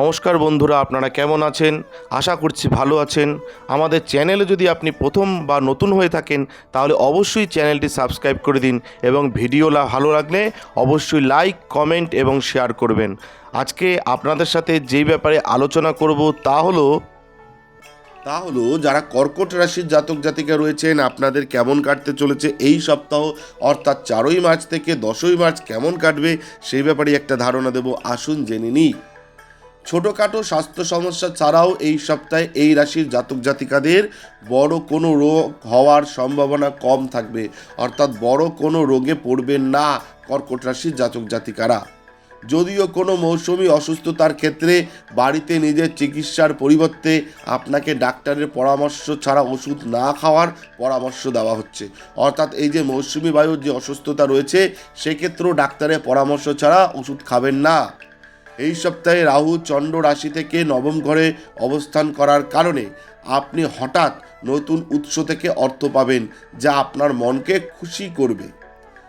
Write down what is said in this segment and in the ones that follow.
নমস্কার বন্ধুরা, আপনারা কেমন আছেন? আশা করছি ভালো আছেন। আমাদের চ্যানেলে যদি আপনি প্রথম বা নতুন হয়ে থাকেন, তাহলে অবশ্যই চ্যানেলটি সাবস্ক্রাইব করে দিন এবং ভিডিও ভালো লাগলে অবশ্যই লাইক, কমেন্ট এবং শেয়ার করবেন। আজকে আপনাদের সাথে যেই ব্যাপারে আলোচনা করব তা হলো তা হলো যারা কর্কট রাশির জাতক জাতিকা রয়েছেন, আপনাদের কেমন কাটতে চলেছে এই সপ্তাহ, অর্থাৎ চারই মার্চ থেকে দশই মার্চ কেমন কাটবে, সেই ব্যাপারে একটা ধারণা দেব। আসুন জেনে নিই। ছোটোখাটো স্বাস্থ্য সমস্যা ছাড়াও এই সপ্তাহে এই রাশির জাতক জাতিকাদের বড় কোনো রোগ হওয়ার সম্ভাবনা কম থাকবে। অর্থাৎ বড় কোনো রোগে পড়বেন না কর্কট রাশির জাতক জাতিকারা। যদিও কোনো মৌসুমি অসুস্থতার ক্ষেত্রে বাড়িতে নিজের চিকিৎসার পরিবর্তে আপনাকে ডাক্তারের পরামর্শ ছাড়া ওষুধ না খাওয়ার পরামর্শ দেওয়া হচ্ছে। অর্থাৎ এই যে মৌসুমি বায়ুর যে অসুস্থতা রয়েছে, সেক্ষেত্রেও ডাক্তারের পরামর্শ ছাড়া ওষুধ খাবেন না। এই সপ্তাহে রাহু চন্দ্র রাশি থেকে নবম ঘরে অবস্থান করার কারণে আপনি হঠাৎ নতুন উৎস থেকে অর্থ পাবেন, যা আপনার মনকে খুশি করবে।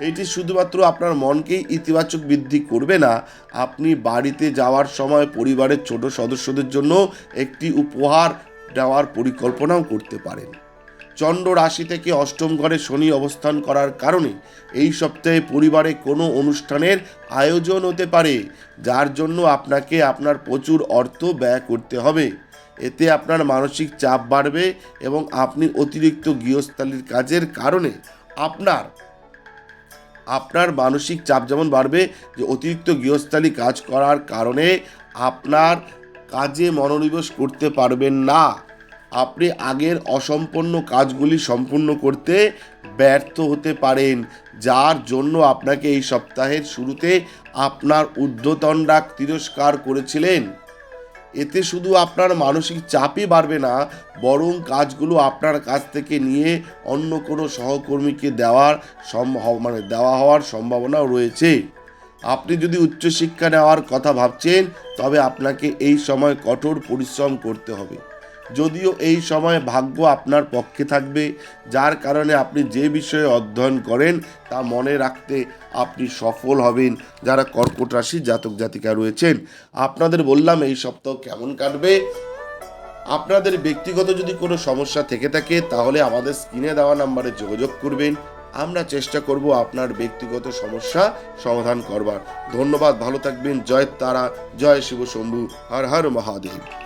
এটি শুধুমাত্র আপনার মনকেই ইতিবাচক বৃদ্ধি করবে না, আপনি বাড়িতে যাওয়ার সময় পরিবারের ছোট সদস্যদের জন্য একটি উপহার দেওয়ার পরিকল্পনাও করতে পারেন। চন্দ্র রাশি থেকে অষ্টম ঘরে শনি অবস্থান করার কারণে এই সপ্তাহে পরিবারে কোনো অনুষ্ঠানের আয়োজন হতে পারে, যার জন্য আপনাকে আপনার প্রচুর অর্থ ব্যয় করতে হবে। এতে আপনার মানসিক চাপ বাড়বে এবং আপনি অতিরিক্ত গৃহস্থালির কাজের কারণে আপনার আপনার মানসিক চাপ যেমন বাড়বে যে অতিরিক্ত গৃহস্থালী কাজ করার কারণে আপনার কাজে মনোনিবেশ করতে পারবেন না। আপনি আগের অসম্পন্ন কাজগুলি সম্পূর্ণ করতে ব্যর্থ হতে পারেন। যার জন্য আপনাকে এই সপ্তাহের শুরুতে আপনার ঊর্ধ্বতনরা তিরস্কার করেছিলেন। এতে শুধু আপনার মানসিক চাপই বাড়বে না, বরং কাজগুলো আপনার কাছ থেকে নিয়ে অন্য কোনো সহকর্মীকে দেওয়ার সম্ভব মানে দেওয়া হওয়ার সম্ভাবনাও রয়েছে। আপনি যদি উচ্চশিক্ষা নেওয়ার কথা ভাবছেন, তবে আপনাকে এই সময় কঠোর পরিশ্রম করতে হবে। যদিও এই সময় ভাগ্য আপনার পক্ষে থাকবে, যার কারণে আপনি যে বিষয়ে অধ্যয়ন করেন তা মনে রাখতে আপনি সফল হবেন। যারা কর্কট রাশির জাতক জাতিকা রয়েছেন, আপনাদের বললাম এই সপ্তাহ কেমন কাটবে? আপনাদের ব্যক্তিগত যদি কোনো সমস্যা থেকে থাকে, তাহলে আমাদের স্ক্রিনে দেওয়া নাম্বারে যোগাযোগ করবেন। আমরা চেষ্টা করব আপনার ব্যক্তিগত সমস্যা সমাধান করবার। ধন্যবাদ, ভালো থাকবেন। জয় তারা, জয় শিব শম্ভু হর হর মহাদেব।